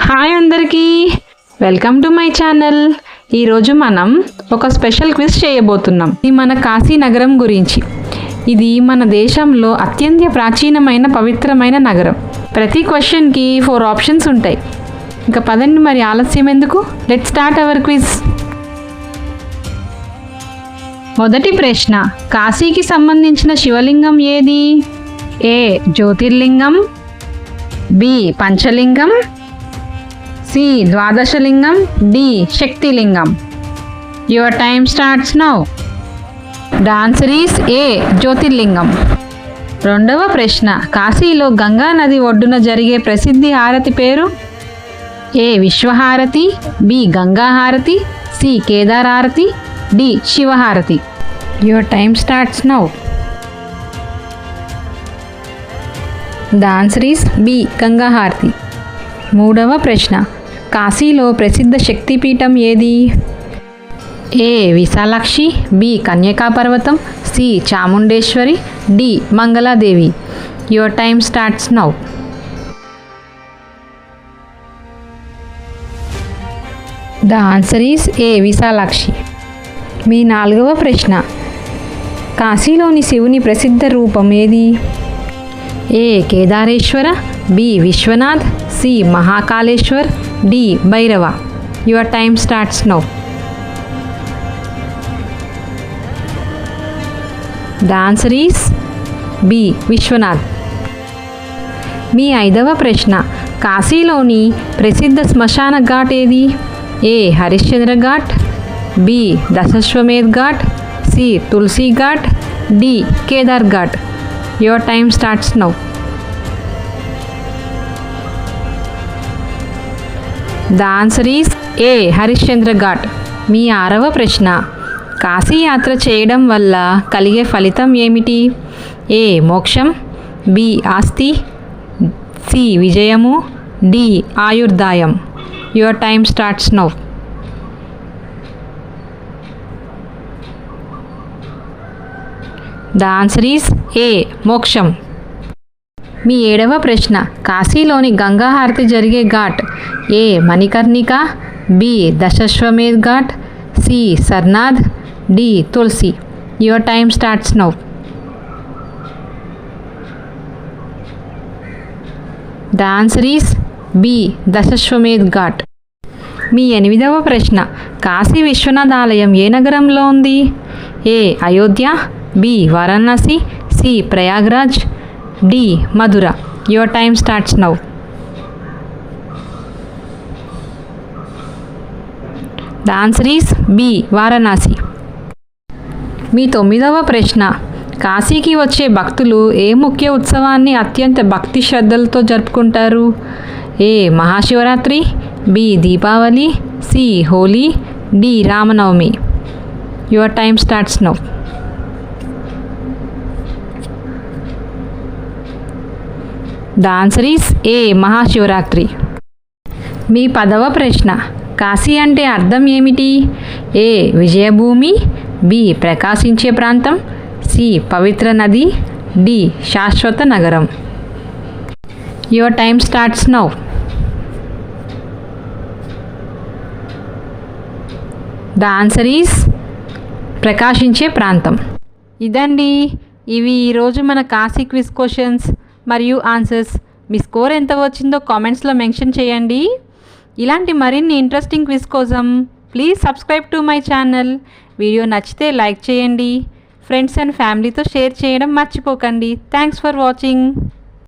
Hi అందరికీ. Welcome to my channel. ఈరోజు మనం ఒక స్పెషల్ క్విజ్ చేయబోతున్నాం. ఇది మన కాశీ నగరం గురించి. ఇది మన దేశంలో అత్యంత ప్రాచీనమైన పవిత్రమైన నగరం. ప్రతి క్వశ్చన్కి ఫోర్ ఆప్షన్స్ ఉంటాయి. ఇంకా పదండి మరి ఆలస్యం ఎందుకు? లెట్ స్టార్ట్ అవర్ క్విజ్ మొదటి ప్రశ్న కాశీకి సంబంధించిన శివలింగం ఏది? ఏ జ్యోతిర్లింగం. బి పంచలింగం. సి ద్వాదశలింగం D శక్తిలింగం. Your time starts now the answer is A జ్యోతిర్లింగం. రెండవ ప్రశ్న కాశీలో గంగా నది ఒడ్డున జరిగే ప్రసిద్ధి హారతి పేరు? ఏ విశ్వహారతి బి గంగాహారతి సి కేదారారతి D శివహారతి. Your time starts now the answer is B Ganga Harathi. మూడవ ప్రశ్న కాశీలో ప్రసిద్ధ శక్తిపీఠం ఏది? ఏ. విశాలాక్షి బి. కన్యకా పర్వతం C. Chamundeshwari D. Mangaladevi. Your time starts now. The answer is A. Vishalakshi. మీ నాలుగవ ప్రశ్న. కాశీలోని శివుని ప్రసిద్ధ రూపం ఏది? A. Kedareshwara B. Vishwanath C. Mahakaleshwar D Bhairava. Your time starts now the answer is B Vishwanath మీ ఐదవ ప్రశ్న కాశీలోని ప్రసిద్ధ శ్మశాన ఘాట్ ఏది? ఏ Harishchandra ghat B Dashashwamedh ghat C Tulasi ghat D Kedar ghat. Your time starts now the answer is ఏ హరిశ్చంద్ర ఘాట్ మీ ఆరవ ప్రశ్న. కాశీ యాత్ర చేయడం వల్ల కలిగే ఫలితం ఏమిటి? ఏ మోక్షం. బి ఆస్తి. సి విజయము. డి ఆయుర్దాయం. Your time starts now the answer is A మోక్షం. మీ ఏడవ ప్రశ్న. కాశీలోని గంగాహారతి జరిగే ghat. A. Manikarnika B. Dashashwamedh Ghat C. Sarnath D. Tulsi. Your time starts now the answer is B Dashashwamedh Ghat. మీ ఎనిమిదవ ప్రశ్న. కాశీ విశ్వనాథ్ ఆలయం ఏ నగరంలో ఉంది? A. Ayodhya B. Varanasi C. Prayagraj D Mathura. Your time starts now the answer is B Varanasi మీ తొమ్మిదవ ప్రశ్న. కాశీకి వచ్చే భక్తులు ఏ ముఖ్య ఉత్సవాన్ని అత్యంత భక్తి శ్రద్ధలతో జరుపుకుంటారు? A Mahashivaratri. B Deepavali. C Holi. D Ramanavami. Your time starts now the answer is A Mahashivaratri మీ పదవ ప్రశ్న కాశీ అంటే అర్థం ఏమిటి? ఏ విజయభూమి బి ప్రకాశించే ప్రాంతం సి పవిత్ర నది డి శాశ్వత నగరం. Your time starts now the answer is ప్రకాశించే ప్రాంతం. ఇదండి ఇవి ఈరోజు మన కాశీ క్విజ్ క్వశ్చన్స్ మరియు ఆన్సర్స్. మీ స్కోర్ ఎంత వచ్చిందో కామెంట్స్లో మెన్షన్ చేయండి. ఇలాంటి మరిన్ని ఇంట్రెస్టింగ్ క్విజ్ కోసం please subscribe to my channel. Video నచ్చితే లైక్ చేయండి. ఫ్రెండ్స్ అండ్ ఫ్యామిలీతో షేర్ చేయడం మర్చిపోకండి. Thanks for watching.